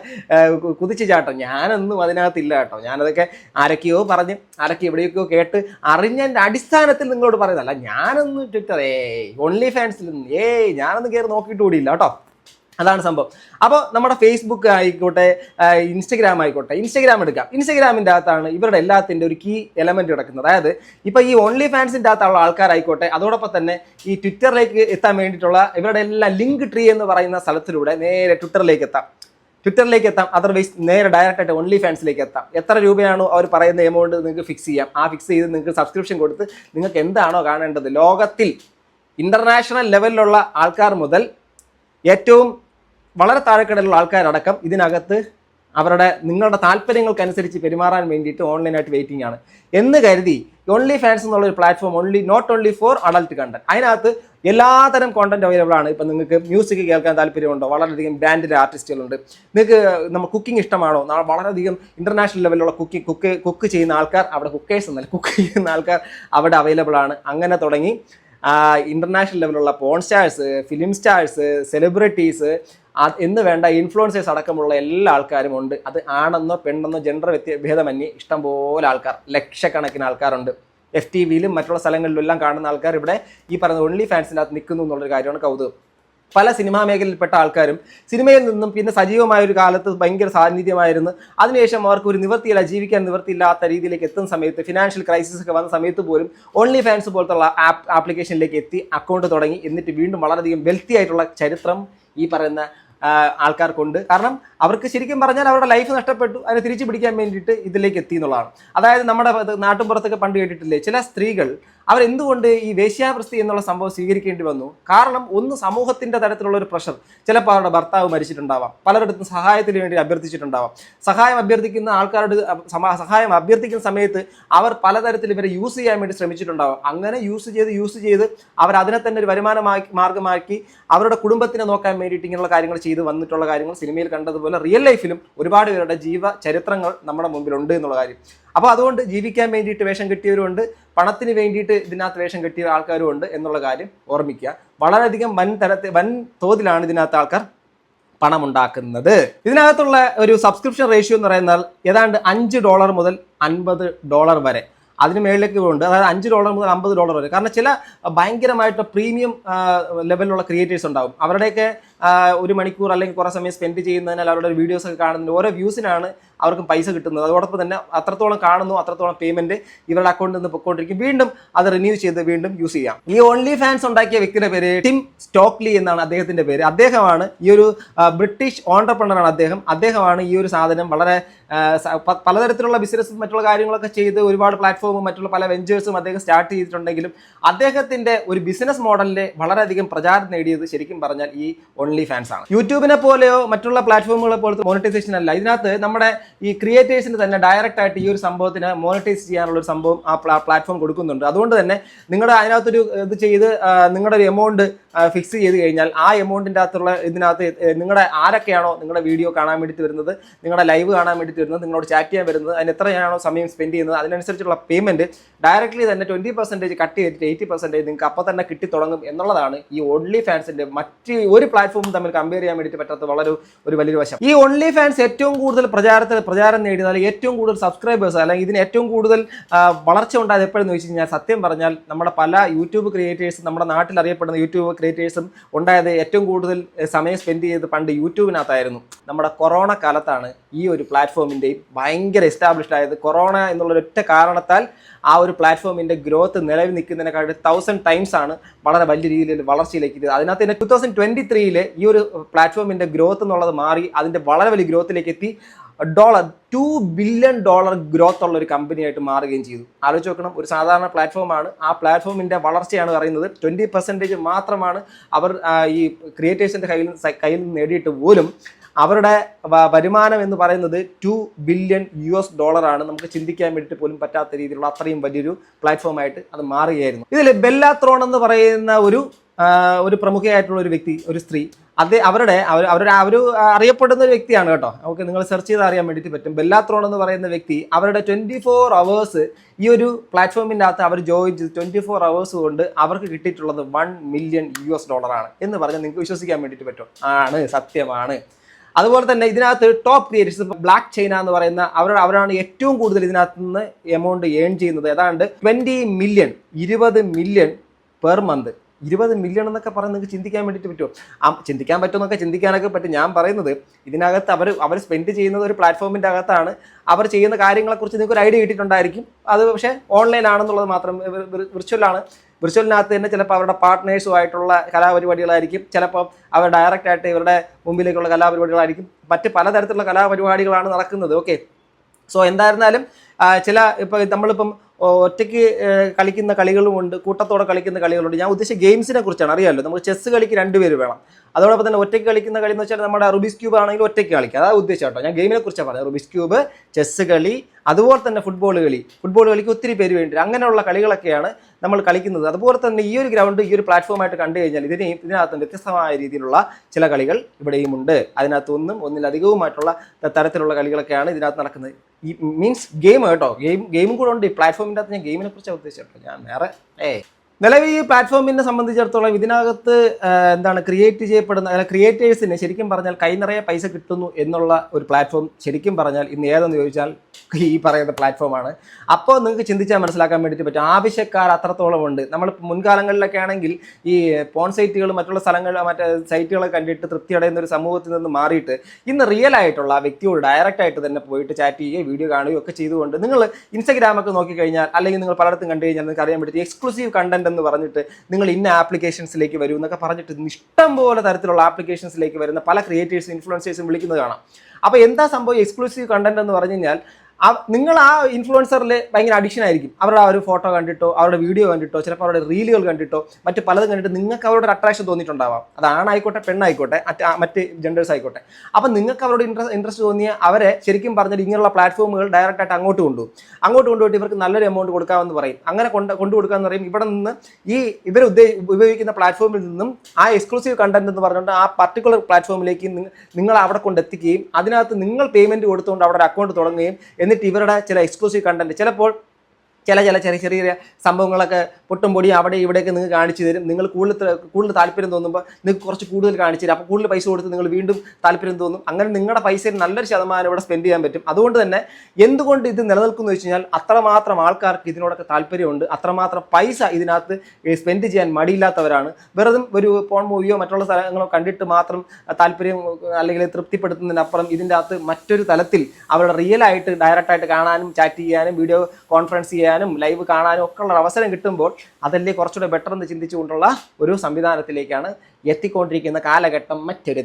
A: കുതിച്ചു ചാട്ടം. ഞാനൊന്നും അതിനകത്തില്ല കേട്ടോ. ഞാനതൊക്കെ ആരൊക്കെയോ പറഞ്ഞ് ആരൊക്കെ എവിടെയൊക്കെയോ കേട്ട് അറിഞ്ഞതിന്റെ അടിസ്ഥാനത്തിൽ നിങ്ങളോട് പറയുന്നതല്ല. ഞാനൊന്നും ട്വിറ്റർ ഏയ് ഓൺലി ഫാൻസിൽ ഏയ് ഞാനൊന്നും കയറി നോക്കിയിട്ട് കൂടിയില്ല കേട്ടോ. അതാണ് സംഭവം. അപ്പോൾ നമ്മുടെ ഫേസ്ബുക്ക് ആയിക്കോട്ടെ ഇൻസ്റ്റഗ്രാം ആയിക്കോട്ടെ ഇൻസ്റ്റഗ്രാം എടുക്കാം. ഇൻസ്റ്റഗ്രാമിന്റെ അകത്താണ് ഇവരുടെ എല്ലാത്തിന്റെ ഒരു കീ എലമെന്റ് കിടക്കുന്നത്. അതായത് ഇപ്പോൾ ഈ ഓൺലി ഫാൻസിന്റെ അകത്തുള്ള ആൾക്കാരായിക്കോട്ടെ അതോടൊപ്പം തന്നെ ഈ ട്വിറ്ററിലേക്ക് എത്താൻ വേണ്ടിയിട്ടുള്ള ഇവരുടെ എല്ലാ ലിങ്ക് ട്രീ എന്ന് പറയുന്ന സ്ഥലത്തിലൂടെ നേരെ ട്വിറ്ററിലേക്ക് എത്താം. ട്വിറ്ററിലേക്ക് എത്താം. അതർവൈസ് നേരെ ഡയറക്റ്റ് ആയിട്ട് ഓൺലി ഫാൻസിലേക്ക് എത്താം. എത്ര രൂപയാണോ അവർ പറയുന്ന എമൗണ്ട് നിങ്ങൾക്ക് ഫിക്സ് ചെയ്യാം. ആ ഫിക്സ് ചെയ്ത് നിങ്ങൾക്ക് സബ്സ്ക്രിപ്ഷൻ കൊടുത്ത് നിങ്ങൾക്ക് എന്താണോ കാണേണ്ടത്? ലോകത്തിൽ ഇന്റർനാഷണൽ ലെവലിലുള്ള ആൾക്കാർ മുതൽ ഏറ്റവും വളരെ താഴെക്കടലുള്ള ആൾക്കാരടക്കം ഇതിനകത്ത് അവരുടെ നിങ്ങളുടെ താല്പര്യങ്ങൾക്കനുസരിച്ച് പെരുമാറാൻ വേണ്ടിയിട്ട് ഓൺലൈനായിട്ട് വെയിറ്റിംഗ് ആണ്. എന്ന് കരുതി ഓൺലി ഫാൻസ് എന്നുള്ള ഒരു platform only not only for adult content അതിനകത്ത് എല്ലാതരം കോണ്ടന്റ് അവൈലബിൾ ആണ്. ഇപ്പം നിങ്ങൾക്ക് മ്യൂസിക് കേൾക്കാൻ താല്പര്യമുണ്ടോ? വളരെയധികം ബ്രാൻഡിന്റെ ആർട്ടിസ്റ്റുകളുണ്ട് നിങ്ങൾക്ക് നമ്മൾ കുക്കിംഗ് ഇഷ്ടമാണോ? വളരെയധികം ഇന്റർനാഷണൽ ലെവലിലുള്ള കുക്കിംഗ് കുക്ക് കുക്ക് ചെയ്യുന്ന ആൾക്കാർ അവിടെ കുക്കേഴ്സ് എന്നല്ല കുക്ക് ചെയ്യുന്ന ആൾക്കാർ അവിടെ അവൈലബിൾ ആണ്. അങ്ങനെ തുടങ്ങി ഇന്റർനാഷണൽ ലെവലിലുള്ള porn stars film stars celebrities എന്ന് വേണ്ട ഇൻഫ്ലുവൻസേഴ്സ് അടക്കമുള്ള എല്ലാ ആൾക്കാരും ഉണ്ട്. അത് ആണെന്നോ പെണ്ണെന്നോ ജെൻഡർ വ്യത്യ ഭേദമന്യേ ഇഷ്ടംപോലെ ആൾക്കാർ ലക്ഷക്കണക്കിന് ആൾക്കാരുണ്ട്. എഫ് ടി വിയിലും മറ്റുള്ള സ്ഥലങ്ങളിലും എല്ലാം കാണുന്ന ആൾക്കാർ ഇവിടെ ഈ പറയുന്ന ഓൺലി ഫാൻസിന്റെ അകത്ത് നിൽക്കുന്നു എന്നുള്ളൊരു കാര്യമാണ് കൗതുകം. പല സിനിമാ മേഖലയിൽപ്പെട്ട ആൾക്കാരും സിനിമയിൽ നിന്നും പിന്നെ സജീവമായ ഒരു കാലത്ത് ഭയങ്കര സാന്നിധ്യമായിരുന്നു. അതിനുശേഷം അവർക്ക് ഒരു നിവൃത്തിയില്ല ജീവിക്കാൻ നിവൃത്തിയില്ലാത്ത രീതിയിലേക്ക് എത്തുന്ന സമയത്ത് ഫിനാൻഷ്യൽ ക്രൈസിസ് ഒക്കെ വന്ന സമയത്ത് പോലും ഓൺലി ഫാൻസ് പോലത്തുള്ള ആപ്പ് ആപ്ലിക്കേഷനിലേക്ക് എത്തി അക്കൗണ്ട് തുടങ്ങി. എന്നിട്ട് വീണ്ടും വളരെയധികം വെൽത്തി ആയിട്ടുള്ള ചരിത്രം ഈ പറയുന്ന ആൾക്കാർക്കുണ്ട്. കാരണം അവർക്ക് ശരിക്കും പറഞ്ഞാൽ അവരുടെ ലൈഫ് നഷ്ടപ്പെട്ടു. അതിനെ തിരിച്ചു പിടിക്കാൻ വേണ്ടിയിട്ട് ഇതിലേക്ക് എത്തി എന്നുള്ളതാണ്. അതായത് നമ്മുടെ നാട്ടുപുറത്തൊക്കെ പണ്ട് കേട്ടിട്ടില്ലേ? ചില സ്ത്രീകൾ അവരെന്തുകൊണ്ട് ഈ വേശ്യാവൃത്തി എന്നുള്ള സംഭവം സ്വീകരിക്കേണ്ടി വന്നു? കാരണം ഒന്ന് സമൂഹത്തിന്റെ തരത്തിലുള്ള ഒരു പ്രഷർ. ചിലപ്പോൾ അവരുടെ ഭർത്താവ് മരിച്ചിട്ടുണ്ടാവാം. പലരിടത്തും സഹായത്തിന് വേണ്ടി അഭ്യർത്ഥിച്ചിട്ടുണ്ടാവാം. സഹായം അഭ്യർത്ഥിക്കുന്ന ആൾക്കാരുടെ സഹായം അഭ്യർത്ഥിക്കുന്ന സമയത്ത് അവർ പലതരത്തിൽ ഇവരെ യൂസ് ചെയ്യാൻ വേണ്ടി ശ്രമിച്ചിട്ടുണ്ടാവാം. അങ്ങനെ യൂസ് ചെയ്ത് യൂസ് ചെയ്ത് അവർ അതിനെ തന്നെ ഒരു വരുമാനമാക്കി മാർഗമാക്കി അവരുടെ കുടുംബത്തിനെ നോക്കാൻ വേണ്ടിയിട്ട് ഇങ്ങനെയുള്ള കാര്യങ്ങൾ ചെയ്ത് വന്നിട്ടുള്ള കാര്യങ്ങൾ സിനിമയിൽ കണ്ടതുപോലെ റിയൽ ലൈഫിലും ഒരുപാട് പേരുടെ ജീവ ചരിത്രങ്ങൾ നമ്മുടെ മുമ്പിലുണ്ട് എന്നുള്ള കാര്യം. അപ്പോൾ അതുകൊണ്ട് ജീവിക്കാൻ വേണ്ടിയിട്ട് വേഷം കെട്ടിയവരുണ്ട് പണത്തിന് വേണ്ടിയിട്ട് ഇതിനകത്ത് വേഷം കെട്ടിയ ആൾക്കാരും ഉണ്ട് എന്നുള്ള കാര്യം ഓർമ്മിക്കുക. വളരെയധികം വൻ തരത്തിൽ വൻ തോതിലാണ് ഇതിനകത്ത് ആൾക്കാർ പണമുണ്ടാക്കുന്നത്. ഇതിനകത്തുള്ള ഒരു സബ്സ്ക്രിപ്ഷൻ റേഷ്യോ എന്ന് പറയുന്നത് ഏതാണ്ട് അഞ്ച് ഡോളർ മുതൽ അൻപത് ഡോളർ വരെ. അതിന് മേളിലേക്ക് ഉണ്ട് അതായത് അഞ്ച് ഡോളർ മുതൽ അമ്പത് ഡോളർ വരെ. കാരണം ചില ഭയങ്കരമായിട്ട് പ്രീമിയം ലെവലിലുള്ള ക്രിയേറ്റേഴ്സ് ഉണ്ടാവും. അവരുടെയൊക്കെ ഒരു മണിക്കൂർ അല്ലെങ്കിൽ കുറേ സമയം സ്പെൻഡ് ചെയ്യുന്നതിനാൽ അവരുടെ വീഡിയോസ് ഒക്കെ കാണുന്നതിന് ഓരോ വ്യൂസിനാണ് അവർക്ക് പൈസ കിട്ടുന്നത്. അതോടൊപ്പം തന്നെ അത്രത്തോളം കാണുന്നു അത്രത്തോളം പേയ്മെന്റ് ഇവരുടെ അക്കൗണ്ടിൽ നിന്ന് പൊക്കോണ്ടിരിക്കും വീണ്ടും അത് റിന്യൂ ചെയ്ത് വീണ്ടും യൂസ് ചെയ്യാം. ഈ ഓൺലി ഫാൻസ് ഉണ്ടാക്കിയ വ്യക്തിയുടെ പേര് ടിം സ്റ്റോക്ലി എന്നാണ് അദ്ദേഹത്തിന്റെ പേര്. അദ്ദേഹമാണ് ഈ ഒരു ബ്രിട്ടീഷ് ഓണ്ടർപ്രണറാണ് അദ്ദേഹം. അദ്ദേഹമാണ് ഈ ഒരു സാധനം വളരെ പലതരത്തിലുള്ള ബിസിനസ്സും മറ്റുള്ള കാര്യങ്ങളൊക്കെ ചെയ്ത് ഒരുപാട് പ്ലാറ്റ്ഫോമും മറ്റുള്ള പല വെഞ്ചേഴ്സും അദ്ദേഹം സ്റ്റാർട്ട് ചെയ്തിട്ടുണ്ടെങ്കിലും അദ്ദേഹത്തിന്റെ ഒരു ബിസിനസ് മോഡലിന്റെ വളരെയധികം പ്രചാരം നേടിയത് ശരിക്കും പറഞ്ഞാൽ ഈ ഓൺലി ഫാൻസ് ആണ്. യൂട്യൂബിനെ പോലെയോ മറ്റുള്ള പ്ലാറ്റ്ഫോമുകളെ പോലത്തെ മോണിറ്റൈസേഷൻ അല്ല. ഇതിനകത്ത് നമ്മുടെ ഈ ക്രിയേറ്റേഴ്സിന് തന്നെ ഡയറക്റ്റ് ആയിട്ട് ഈ ഒരു സംഭവത്തിന് മോണിറ്റൈസ് ചെയ്യാനുള്ള ഒരു സംഭവം ആ പ്ലാറ്റ്ഫോം കൊടുക്കുന്നുണ്ട്. അതുകൊണ്ട് തന്നെ നിങ്ങളുടെ അതിനകത്തൊരു ഇത് ചെയ്ത് നിങ്ങളുടെ ഒരു എമൗണ്ട് ഫിക്സ് ചെയ്ത് കഴിഞ്ഞാൽ ആ എമൗണ്ടിന്റെ അകത്തുള്ള ഇതിനകത്ത് നിങ്ങളുടെ ആരൊക്കെയാണോ നിങ്ങളുടെ വീഡിയോ കാണാൻ വേണ്ടിയിട്ട് വരുന്നത് നിങ്ങളുടെ ലൈവ് കാണാൻ വേണ്ടിയിട്ട് വരുന്നത് നിങ്ങളോട് ചാറ്റ് ചെയ്യാൻ വരുന്നത് അതിന് എത്രയാണോ സമയം സ്പെൻഡ് ചെയ്യുന്നത് അതിനനുസരിച്ചുള്ള പേയ്മെന്റ് ഡയറക്റ്റ്ലി തന്നെ ട്വന്റി പെർസെന്റേജ് കട്ട് ചെയ്തിട്ട് എയ്റ്റി പെർസെന്റേജ് നിങ്ങൾക്ക് അപ്പോൾ തന്നെ കിട്ടി തുടങ്ങും എന്നുള്ളതാണ് ഈ ഓൺലി ഫാൻസിന്റെ മറ്റ് ഒരു പ്ലാറ്റ്ഫോമും തമ്മിൽ കമ്പയർ ചെയ്യാൻ വേണ്ടിയിട്ട് പറ്റാത്ത വളരെ ഒരു വലിയൊരു വശം. ഈ ഓൺലി ഫാൻസ് ഏറ്റവും കൂടുതൽ പ്രചാരത്തിൽ പ്രചാരം നേടിയതാൽ ഏറ്റവും കൂടുതൽ സബ്സ്ക്രൈബേഴ്സ് അല്ലെങ്കിൽ ഇതിന് ഏറ്റവും കൂടുതൽ വളർച്ച ഉണ്ടായത് എപ്പോഴെന്ന് വെച്ച് കഴിഞ്ഞാൽ സത്യം പറഞ്ഞാൽ നമ്മുടെ പല യൂട്യൂബ് ക്രിയേറ്റേഴ്സും നമ്മുടെ നാട്ടിൽ അറിയപ്പെടുന്ന യൂട്യൂബ് ക്രിയേറ്റേഴ്സും ഉണ്ടായത് ഏറ്റവും കൂടുതൽ സമയം സ്പെൻഡ് ചെയ്ത് പണ്ട് യൂട്യൂബിനകത്തായിരുന്നു. നമ്മുടെ കൊറോണ കാലത്താണ് ഈ ഒരു പ്ലാറ്റ്ഫോമിന്റെയും ഭയങ്കര എസ്റ്റാബ്ലിഷ്ഡ് ആയത്. കൊറോണ എന്നുള്ള ഒറ്റ കാരണത്താൽ ആ ഒരു പ്ലാറ്റ്ഫോമിന്റെ ഗ്രോത്ത് നിലവിൽ നിൽക്കുന്നതിനെക്കാട്ടി തൗസൻഡ് ടൈംസ് ആണ് വളരെ വലിയ രീതിയിൽ വളർച്ചയിലേക്ക് എത്തിയത്. അതിനകത്ത് തന്നെ ടു തൗസൻഡ് ട്വന്റി ത്രീയിൽ ഈ ഒരു പ്ലാറ്റ്ഫോമിന്റെ ഗ്രോത്ത് എന്നുള്ളത് മാറി അതിന്റെ വളരെ വലിയ ഗ്രോത്തിലേക്ക് എത്തി. Dollar to billion dollar growth ഉള്ള ഒരു കമ്പനിയായിട്ട് മാറുകയും ചെയ്തു. ആലോചിച്ച് നോക്കണം ഒരു സാധാരണ പ്ലാറ്റ്ഫോമാണ് ആ പ്ലാറ്റ്ഫോമിന്റെ വളർച്ചയാണ് പറയുന്നത്. ട്വന്റി പെർസെന്റേജ് മാത്രമാണ് അവർ ഈ ക്രിയേറ്റേഴ്സിന്റെ കയ്യിൽ കയ്യിൽ നേടിയിട്ട് പോലും അവരുടെ വരുമാനം എന്ന് പറയുന്നത് ടു ബില്യൺ യു എസ് ഡോളറാണ് നമുക്ക് ചിന്തിക്കാൻ വേണ്ടിയിട്ട് പോലും പറ്റാത്ത രീതിയിലുള്ള അത്രയും വലിയൊരു പ്ലാറ്റ്ഫോമായിട്ട് അത് മാറുകയായിരുന്നു. ഇതിൽ ബെല്ലാത്രോൺ എന്ന് പറയുന്ന ഒരു ഒരു പ്രമുഖയായിട്ടുള്ള ഒരു വ്യക്തി ഒരു സ്ത്രീ അത് അവരുടെ അവർ അവരുടെ അവർ അറിയപ്പെടുന്ന ഒരു വ്യക്തിയാണ് കേട്ടോ. നമുക്ക് നിങ്ങൾ സെർച്ച് ചെയ്ത് അറിയാൻ വേണ്ടിയിട്ട് പറ്റും. ബെല്ലാത്രോൺ എന്ന് പറയുന്ന വ്യക്തി അവരുടെ ട്വന്റി ഫോർ അവേഴ്സ് ഈ ഒരു പ്ലാറ്റ്ഫോമിന്റെ അകത്ത് അവർ ജോയിൻ ചെയ്ത് ട്വന്റി ഫോർ അവേഴ്സ് കൊണ്ട് അവർക്ക് കിട്ടിയിട്ടുള്ളത് വൺ മില്യൺ യു എസ് ഡോളറാണ് എന്ന് പറഞ്ഞാൽ നിങ്ങൾക്ക് വിശ്വസിക്കാൻ വേണ്ടിയിട്ട് പറ്റും. ആണ് സത്യമാണ്. അതുപോലെ തന്നെ ഇതിനകത്ത് ടോപ്പ് ക്രിയേറ്റേഴ്സ് ബ്ലാക്ക് ചൈന എന്ന് പറയുന്ന അവരുടെ അവരാണ് ഏറ്റവും കൂടുതൽ ഇതിനകത്ത് നിന്ന് എമൗണ്ട് ഏൺ ചെയ്യുന്നത്. ഏതാണ്ട് ട്വന്റി മില്യൺ ഇരുപത് മില്യൺ പെർ മന്ത് ഇരുപത് മില്യൺ എന്നൊക്കെ പറഞ്ഞ് നിങ്ങൾക്ക് ചിന്തിക്കാൻ വേണ്ടിയിട്ട് പറ്റുമോ? ആ ചിന്തിക്കാൻ പറ്റുമെന്നൊക്കെ ചിന്തിക്കാനൊക്കെ പറ്റും. ഞാൻ പറയുന്നത് ഇതിനകത്ത് അവർ അവർ സ്പെൻഡ് ചെയ്യുന്നത് ഒരു പ്ലാറ്റ്ഫോമിന്റെ അകത്താണ്. അവർ ചെയ്യുന്ന കാര്യങ്ങളെക്കുറിച്ച് നിങ്ങൾക്ക് ഒരു ഐഡിയ കിട്ടിയിട്ടുണ്ടായിരിക്കും. അത് പക്ഷേ ഓൺലൈൻ ആണെന്നുള്ളത് മാത്രം വിർച്വലാണ് വിർച്വലിനകത്ത് തന്നെ ചിലപ്പോൾ അവരുടെ പാർട്ട്നേഴ്സുമായിട്ടുള്ള കലാപരിപാടികളായിരിക്കും. ചിലപ്പോൾ അവർ ഡയറക്റ്റ് ആയിട്ട് ഇവരുടെ മുമ്പിലേക്കുള്ള കലാപരിപാടികളായിരിക്കും. മറ്റ് പലതരത്തിലുള്ള കലാപരിപാടികളാണ് നടക്കുന്നത്. ഓക്കെ സോ എന്തായിരുന്നാലും ചില ഇപ്പം നമ്മളിപ്പം ഒറ്റയ്ക്ക് കളിക്കുന്ന കളികളുമുണ്ട് കൂട്ടത്തോടെ കളിക്കുന്ന കളികളുണ്ട്. ഞാൻ ഉദ്ദേശിച്ച ഗെയിംസിനെ കുറിച്ചാണ്. അറിയാമല്ലോ നമുക്ക് ചെസ്സ് കളിക്ക് രണ്ടുപേര് വേണം. അതോടൊപ്പം തന്നെ ഒറ്റയ്ക്ക് കളിക്കുന്ന കളി എന്ന് വെച്ചാൽ നമ്മുടെ റുബിസ് ക്യൂബ് ആണെങ്കിൽ ഒറ്റയ്ക്ക് കളിക്കുക അതാ ഉദ്ദേശം കേട്ടോ. ഞാൻ ഗെയിമിനെ കുറിച്ചാണ് പറഞ്ഞത്. റുബിസ് ക്യൂബ് ചെസ്സ് കളി അതുപോലെ തന്നെ ഫുട്ബോൾ കളി. ഫുട്ബോൾ കളിക്ക് ഒത്തിരി പേര് വേണ്ടി അങ്ങനെയുള്ള കളികളൊക്കെയാണ് നമ്മൾ കളിക്കുന്നത്. അതുപോലെ തന്നെ ഈ ഒരു ഗ്രൗണ്ട് ഈ ഒരു പ്ലാറ്റ്ഫോമായിട്ട് കണ്ടു കഴിഞ്ഞാൽ ഇതിന് ഇതിനകത്ത് വ്യത്യസ്തമായ രീതിയിലുള്ള ചില കളികൾ ഇവിടെയും ഉണ്ട്. അതിനകത്തൊന്നും ഒന്നിലധികവുമായിട്ടുള്ള തരത്തിലുള്ള കളികളൊക്കെയാണ് ഇതിനകത്ത് നടക്കുന്നത്. ഈ മീൻസ് ഗെയിം കേട്ടോ. ഗെയിം ഗെയിമും കൂടെ ഉണ്ട്. പ്ലാറ്റ്ഫോമിന്റെ അകത്ത് ഞാൻ ഗെയിമിനെ കുറിച്ച് ഉദ്ദേശിച്ചോ ഞാൻ വേറെ ഏ നിലവിൽ ഈ പ്ലാറ്റ്ഫോമിനെ സംബന്ധിച്ചിടത്തോളം ഇതിനകത്ത് എന്താണ് ക്രിയേറ്റ് ചെയ്യപ്പെടുന്ന അല്ല ക്രിയേറ്റേഴ്സിന് ശരിക്കും പറഞ്ഞാൽ കൈ നിറയെ പൈസ കിട്ടുന്നു എന്നുള്ള ഒരു പ്ലാറ്റ്ഫോം ശരിക്കും പറഞ്ഞാൽ ഇന്ന് ഏതെന്ന് ചോദിച്ചാൽ ഈ പറയുന്ന പ്ലാറ്റ്ഫോമാണ്. അപ്പോൾ നിങ്ങൾക്ക് ചിന്തിച്ചാൽ മനസ്സിലാക്കാൻ വേണ്ടിയിട്ട് പറ്റും ആവശ്യക്കാർ അത്രത്തോളം ഉണ്ട്. നമ്മൾ മുൻകാലങ്ങളിലൊക്കെ ആണെങ്കിൽ ഈ പോൺ സൈറ്റുകൾ മറ്റുള്ള സ്ഥലങ്ങൾ മറ്റേ സൈറ്റുകളൊക്കെ കണ്ടിട്ട് തൃപ്തി അടയുന്ന ഒരു സമൂഹത്തിൽ നിന്ന് മാറിയിട്ട് ഇന്ന് റിയൽ ആയിട്ടുള്ള ആ വ്യക്തിയോട് ഡയറക്റ്റ് ആയിട്ട് തന്നെ പോയിട്ട് ചാറ്റ് ചെയ്യുകയും വീഡിയോ കാണുകയും ഒക്കെ ചെയ്തുകൊണ്ട് നിങ്ങൾ ഇൻസ്റ്റാഗ്രാമൊക്കെ നോക്കിക്കഴിഞ്ഞാൽ അല്ലെങ്കിൽ നിങ്ങൾ പലയിടത്തും കണ്ടു കഴിഞ്ഞാൽ നിങ്ങൾക്ക് അറിയാൻ പറ്റും എക്സ്ക്ലൂസീവ് കണ്ടന്റ് എന്ന് പറഞ്ഞിട്ട് നിങ്ങൾ ഇന്ന ആപ്ലിക്കേഷൻസിലേക്ക് വരൂ എന്നൊക്കെ പറഞ്ഞിട്ട് ഇഷ്ടം പോലെ തരത്തിലുള്ള ആപ്ലിക്കേഷൻസിലേക്ക് വരുന്ന പല ക്രിയേറ്റേഴ്സും ഇൻഫ്ലുവൻസേഴ്സും വിളിക്കുന്നത് കാണാം. അപ്പോൾ എന്താ സംഭവം? എക്സ്ക്ലൂസീവ് കണ്ടന്റ് എന്ന് പറഞ്ഞു കഴിഞ്ഞാൽ നിങ്ങൾ ആ ഇൻഫ്ലുവൻസറിൽ ഭയങ്കര അഡിക്ഷൻ ആയിരിക്കും. അവരുടെ ആ ഒരു ഫോട്ടോ കണ്ടിട്ടോ അവരുടെ വീഡിയോ കണ്ടിട്ടോ ചിലപ്പോൾ അവരുടെ റീലുകൾ കണ്ടിട്ടോ മറ്റ് പലതും കണ്ടിട്ട് നിങ്ങൾക്ക് അവരുടെ അട്രാക്ഷൻ തോന്നിയിട്ടുണ്ടാവാം. അത് ആണായിക്കോട്ടെ പെണ്ണായിക്കോട്ടെ മറ്റ് ജെൻഡേഴ്സ് ആയിക്കോട്ടെ. അപ്പം നിങ്ങൾക്ക് അവരോട് ഇൻട്രസ്റ്റ് ഇൻട്രസ്റ്റ് തോന്നിയ അവരെ ശരിക്കും പറഞ്ഞാൽ ഇങ്ങനെയുള്ള പ്ലാറ്റ്ഫോമുകൾ ഡയറക്റ്റ് ആയിട്ട് അങ്ങോട്ട് കൊണ്ടു അങ്ങോട്ട് കൊണ്ടുപോയിട്ട് ഇവർക്ക് നല്ലൊരു എമൗണ്ട് കൊടുക്കാമെന്ന് പറയും. അങ്ങനെ കൊണ്ട് കൊണ്ടു കൊടുക്കാമെന്ന് പറയും. ഇവിടെ നിന്ന് ഈ ഇവർ ഉപയോഗിക്കുന്ന പ്ലാറ്റ്ഫോമിൽ നിന്നും ആ എക്സ്ക്ലൂസീവ് കണ്ടന്റ് എന്ന് പറഞ്ഞുകൊണ്ട് ആ പർട്ടിക്കുലർ പ്ലാറ്റ്ഫോമിലേക്ക് നിങ്ങ- നിങ്ങൾ അവിടെ കൊണ്ടെത്തിക്കുകയും അതിനകത്ത് നിങ്ങൾ പേയ്മെന്റ് കൊടുത്തുകൊണ്ട് അവിടെ ഒരു അക്കൗണ്ട് തുടങ്ങുകയും എന്നിട്ട് ഇവരുടെ ചില എക്സ്ക്ലൂസീവ് കണ്ടന്റ് ചിലപ്പോൾ ചില ചില ചെറിയ ചെറിയ സംഭവങ്ങളൊക്കെ പൊട്ടും പൊടിയും അവിടെ ഇവിടെയൊക്കെ നിങ്ങൾക്ക് കാണിച്ചു തരും. നിങ്ങൾ കൂടുതൽ കൂടുതൽ താല്പര്യം തോന്നുമ്പോൾ നിങ്ങൾക്ക് കുറച്ച് കൂടുതൽ കാണിച്ചു തരും. അപ്പോൾ കൂടുതൽ പൈസ കൊടുത്ത് നിങ്ങൾ വീണ്ടും താല്പര്യം തോന്നും. അങ്ങനെ നിങ്ങളുടെ പൈസയിൽ നല്ലൊരു ശതമാനം ഇവിടെ സ്പെൻഡ് ചെയ്യാൻ പറ്റും. അതുകൊണ്ട് തന്നെ എന്തുകൊണ്ട് ഇത് നിലനിൽക്കുന്നു വെച്ച് കഴിഞ്ഞാൽ അത്രമാത്രം ആൾക്കാർക്ക് ഇതിനോടൊക്കെ താല്പര്യമുണ്ട്. അത്രമാത്രം പൈസ ഇതിനകത്ത് സ്പെൻഡ് ചെയ്യാൻ മടിയില്ലാത്തവരാണ്. വെറുതെ ഒരു പോൺ മൂവിയോ മറ്റുള്ള സ്ഥലങ്ങളോ കണ്ടിട്ട് മാത്രം താല്പര്യം അല്ലെങ്കിൽ തൃപ്തിപ്പെടുത്തുന്നതിനപ്പുറം ഇതിന്റെ അകത്ത് മറ്റൊരു തലത്തിൽ അവരുടെ റിയലായിട്ട് ഡയറക്റ്റ് ആയിട്ട് കാണാനും ചാറ്റ് ചെയ്യാനും വീഡിയോ കോൺഫറൻസ് ചെയ്യാനും ലൈവ് കാണാനും ഒക്കെ ഉള്ള അവസരം കിട്ടുമ്പോൾ അതല്ലേ കുറച്ചുകൂടെ ബെറ്റർ എന്ന് ചിന്തിച്ചുകൊണ്ടുള്ള ഒരു സംവിധാനത്തിലേക്കാണ് എത്തിക്കൊണ്ടിരിക്കുന്ന കാലഘട്ടം മറ്റൊരു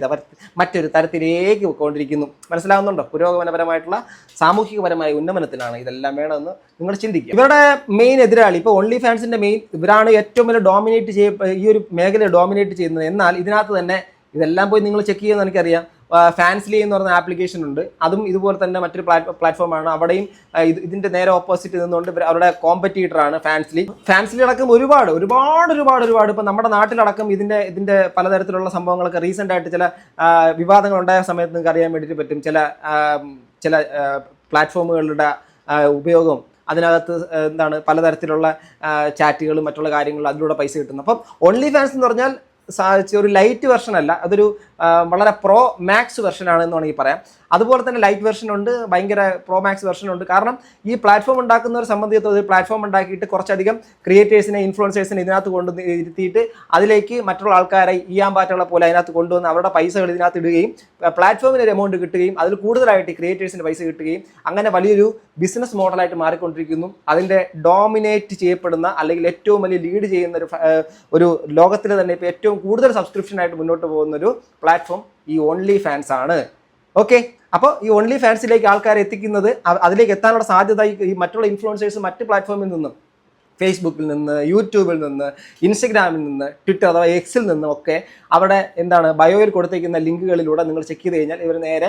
A: മറ്റൊരു തരത്തിലേക്ക് പോയിക്കൊണ്ടിരിക്കുന്നു. മനസ്സിലാവുന്നുണ്ടോ? പുരോഗമനപരമായിട്ടുള്ള സാമൂഹികപരമായ ഉന്നമനത്തിലാണ് ഇതെല്ലാം വേണമെന്ന് നിങ്ങൾ ചിന്തിക്കുക. ഇവരുടെ മെയിൻ എതിരാളി ഇപ്പോൾ ഓൺലി ഫാൻസിന്റെ മെയിൻ ഇവരാണ് ഏറ്റവും വലിയ ഡോമിനേറ്റ് ചെയ്യ ഈ ഒരു മേഖല ഡോമിനേറ്റ് ചെയ്യുന്നത്. എന്നാൽ ഇതിനകത്ത് തന്നെ ഇതെല്ലാം പോയി നിങ്ങൾ ചെക്ക് ചെയ്യുമെന്ന് എനിക്കറിയാം. ഫാൻസ്ലി എന്ന് പറയുന്ന ആപ്ലിക്കേഷൻ ഉണ്ട്. അതും ഇതുപോലെ തന്നെ മറ്റൊരു പ്ലാറ്റ്ഫോമാണ് അവിടെയും ഇത് നേരെ ഓപ്പോസിറ്റ് നിന്നുകൊണ്ട് അവരുടെ കോമ്പറ്റീറ്റർ ആണ് ഫാൻസ്ലി ഫാൻസ്ലി അടക്കം ഒരുപാട് ഒരുപാട് ഒരുപാട് ഒരുപാട് ഇപ്പം നമ്മുടെ നാട്ടിലടക്കം ഇതിന്റെ ഇതിന്റെ പലതരത്തിലുള്ള സംഭവങ്ങളൊക്കെ റീസെന്റ് ആയിട്ട് ചില വിവാദങ്ങൾ ഉണ്ടായ സമയത്ത് നിങ്ങൾക്ക് അറിയാൻ വേണ്ടിയിട്ട് പറ്റും. ചില ചില പ്ലാറ്റ്ഫോമുകളുടെ ഉപയോഗം. അതിനകത്ത് എന്താണ് പലതരത്തിലുള്ള ചാറ്റുകളും മറ്റുള്ള കാര്യങ്ങളും അതിലൂടെ പൈസ കിട്ടുന്നു. അപ്പം ഓൺലി ഫാൻസ് എന്ന് പറഞ്ഞാൽ ഒരു ലൈറ്റ് വെർഷൻ അല്ല. അതൊരു വളരെ പ്രോ മാക്സ് വെർഷൻ ആണെന്ന് വേണമെങ്കിൽ പറയാം. അതുപോലെ തന്നെ ലൈറ്റ് വെർഷൻ ഉണ്ട് ഭയങ്കര പ്രോ മാക്സ് വെർഷൻ ഉണ്ട് കാരണം ഈ പ്ലാറ്റ്ഫോം ഉണ്ടാക്കുന്നവർ സംബന്ധിച്ചിടത്തോളം പ്ലാറ്റ്ഫോം ഉണ്ടാക്കിയിട്ട് കുറച്ചധികം ക്രിയേറ്റേഴ്സിനെ ഇൻഫ്ലുവൻസേഴ്സിനെ ഇതിനകത്ത് കൊണ്ട് ഇരുത്തിയിട്ട് അതിലേക്ക് മറ്റുള്ള ആൾക്കാരെ ഇയാൻ പാറ്റുള്ള പോലെ അതിനകത്ത് കൊണ്ടുവന്ന് അവരുടെ പൈസകൾ ഇതിനകത്ത് ഇടുകയും പ്ലാറ്റ്ഫോമിന് ഒരു എമൗണ്ട് കിട്ടുകയും അതിൽ കൂടുതലായിട്ട് ക്രിയേറ്റേഴ്സിന് പൈസ കിട്ടുകയും അങ്ങനെ വലിയൊരു ബിസിനസ് മോഡലായിട്ട് മാറിക്കൊണ്ടിരിക്കുന്നു. അതിന്റെ ഡോമിനേറ്റ് ചെയ്യപ്പെടുന്ന അല്ലെങ്കിൽ ഏറ്റവും വലിയ ലീഡ് ചെയ്യുന്ന ഒരു ഒരു ലോകത്തിൽ തന്നെ ഇപ്പോൾ ഏറ്റവും കൂടുതൽ സബ്സ്ക്രിപ്ഷനായിട്ട് മുന്നോട്ട് പോകുന്ന ഒരു പ്ലാറ്റ്ഫോം ഈ ഓൺലി ഫാൻസ് ആണ്. ഓക്കെ അപ്പോൾ ഈ ഓൺലി ഫാൻസിലേക്ക് ആൾക്കാർ എത്തിക്കുന്നത് അതിലേക്ക് എത്താനുള്ള സാധ്യത ഈ- മറ്റുള്ള ഇൻഫ്ലുവൻസേഴ്സ് മറ്റ് പ്ലാറ്റ്ഫോമിൽ നിന്നും. ഫേസ്ബുക്കിൽ നിന്ന് യൂട്യൂബിൽ നിന്ന് ഇൻസ്റ്റഗ്രാമിൽ നിന്ന് ട്വിറ്റർ അഥവാ എക്സിൽ നിന്നും ഒക്കെ അവിടെ എന്താണ് ബയോയിൽ കൊടുത്തേക്കുന്ന ലിങ്കുകളിലൂടെ നിങ്ങൾ ചെക്ക് ചെയ്ത് കഴിഞ്ഞാൽ ഇവർ നേരെ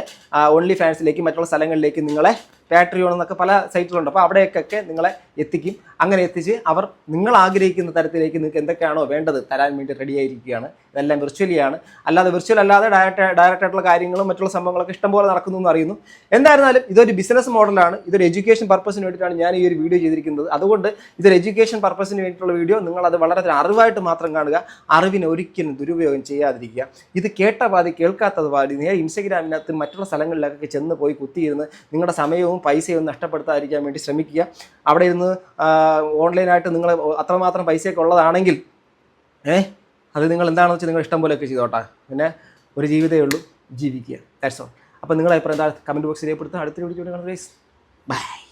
A: ഓൺലി ഫാൻസിലേക്ക് മറ്റുള്ള സ്ഥലങ്ങളിലേക്ക് നിങ്ങളെ പാട്രിയോൺ എന്നൊക്കെ പല സൈറ്റുകളുണ്ട്. അപ്പോൾ അവിടേക്കൊക്കെ നിങ്ങളെ എത്തിക്കും. അങ്ങനെ എത്തിച്ച് അവർ നിങ്ങൾ ആഗ്രഹിക്കുന്ന തരത്തിലേക്ക് നിങ്ങൾക്ക് എന്തൊക്കെയാണോ വേണ്ടത് തരാൻ വേണ്ടി റെഡി ആയിരിക്കുകയാണ്. ഇതെല്ലാം വെർച്വലിയാണ് അല്ലാതെ വിർച്വൽ അല്ലാതെ ഡയറക്റ്റ് ഡയറക്റ്റ് ആയിട്ടുള്ള കാര്യങ്ങളും മറ്റുള്ള സംഭവങ്ങളൊക്കെ ഇഷ്ടംപോലെ നടക്കുന്നു എന്ന് അറിയുന്നു. എന്തായിരുന്നാലും ഇതൊരു ബിസിനസ് മോഡലാണ് ഇതൊരു എഡ്യൂക്കേഷൻ പർപ്പസിന് വേണ്ടിയിട്ടാണ് ഞാൻ ഈ ഒരു വീഡിയോ ചെയ്തിരിക്കുന്നത്. അതുകൊണ്ട് ഇതൊരു എഡ്യൂക്കേഷൻ പർപ്പസിന് വേണ്ടിയിട്ടുള്ള വീഡിയോ നിങ്ങൾ അത് വളരെ അറിവായിട്ട് മാത്രം കാണുക. അറിവിനെ ഒരിക്കലും ദുരുപയോഗം ചെയ്യാതിരിക്കുക. ഇത് കേട്ട പാതി കേൾക്കാത്തത് പാതി നേരെ ഇൻസ്റ്റഗ്രാമിനകത്ത് മറ്റുള്ള സ്ഥലങ്ങളിലൊക്കെ ചെന്ന് പോയി കുത്തിയിരുന്ന് നിങ്ങളുടെ സമയവും പൈസയും നഷ്ടപ്പെടുത്താതിരിക്കാൻ വേണ്ടി ശ്രമിക്കുക. അവിടെ ഇരുന്ന് ഓൺലൈനായിട്ട് നിങ്ങൾ അത്രമാത്രം പൈസയൊക്കെ ഉള്ളതാണെങ്കിൽ ഏ അത് നിങ്ങൾ എന്താണെന്ന് വെച്ചാൽ നിങ്ങൾ ഇഷ്ടം പോലെയൊക്കെ ചെയ്തോട്ടെ. പിന്നെ ഒരു ജീവിതമേ ഉള്ളൂ ജീവിക്കുക. ദാറ്റ്സ് ഓൾ അപ്പോൾ നിങ്ങളെ അഭിപ്രായം കമന്റ് ബോക്സിൽ രേഖപ്പെടുത്തുക. അടുത്ത വീഡിയോ കാണുക ബൈ